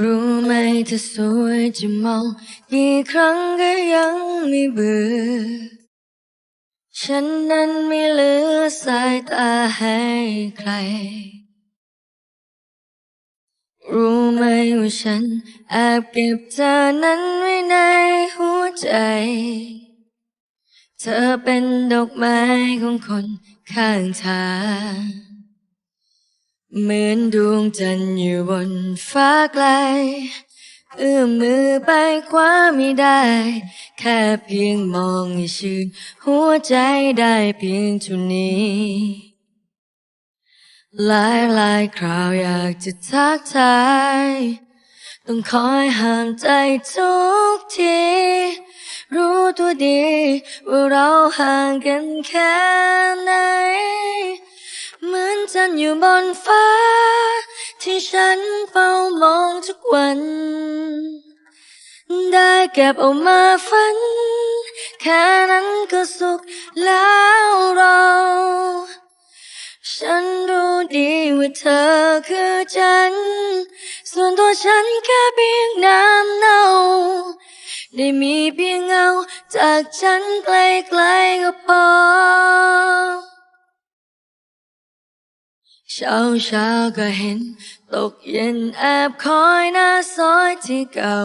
รู้ไหมเธอสวยจะมองกี่ครั้งก็ยังไม่เบื่อ ฉันนั้นไม่เหลือสายตาให้ใคร รู้ไหมว่าฉันแอบเก็บเธอนั้นไว้ในหัวใจ เธอเป็นดอกไม้ของคนข้างทาง เหมือนดวงจันทร์อยู่บนฟ้าไกล เอื้อมมือไปคว้าไม่ได้ แค่เพียงมองให้ชื่น หัวใจได้เพียงเท่านี้ หลายหลายคราวอยากจะทักทาย ต้องคอยห้ามใจทุกที รู้ตัวดี ว่าเราห่างกันแค่ไหนเหมือน จันทร์อยู่บนฟ้า ที่ฉันเฝ้ามองทุกวัน ได้เก็บเอามาฝัน แค่นั้นก็สุขแล้วเรา ฉันรู้ดีว่าเธอคือจัน ส่วนตัวฉันแค่เพียงน้ำเน่าได้มีเพียงเงาจากฉันไกลๆก็พอ เช้าเช้าก็เห็น ตกเย็นแอบคอยหน้าซอยที่เก่า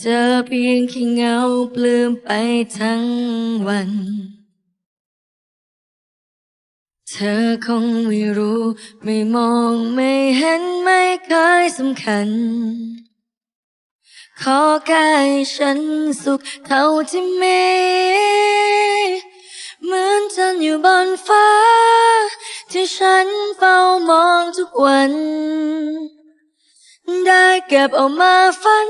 เจอเพียงแค่เงาปลื้มไปทั้งวัน เธอคงไม่รู้ ไม่มองไม่เห็นไม่เคยสำคัญ ขอแค่ฉันสุขเท่าที่มี เหมือนจันอยู่บนฟ้า ที่ฉันเฝ้ามองทุกวัน ได้เก็บเอามาฝัน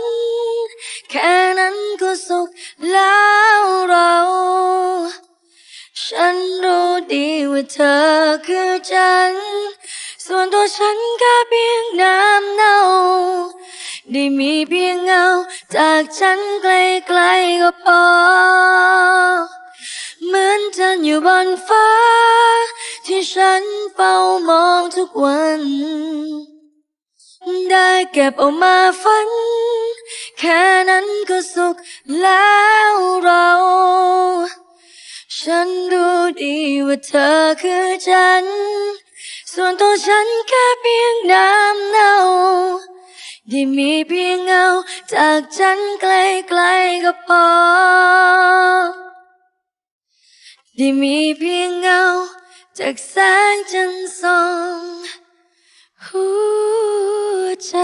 แค่นั้นก็สุขแล้วเรา ฉันรู้ดีว่าเธอคือจัน ส่วนตัวฉันแค่เพียงน้ำเน่า ได้มีเพียงเงา จากฉันไกลๆก็พอ เหมือนจันอยู่บนฟ้า ฉันเฝ้ามองทุกวัน ได้เก็บเอามาฝัน แค่นั้นก็สุขแล้วเรา ฉันรู้ดีว่าเธอคือจัน ส่วนตัวฉันแค่เพียงน้ำเน่าได้มีเพียงเงา จากฉันไกลๆก็พอได้มีเพียงเงา จากแสงจันทร์ส่องหัวใจ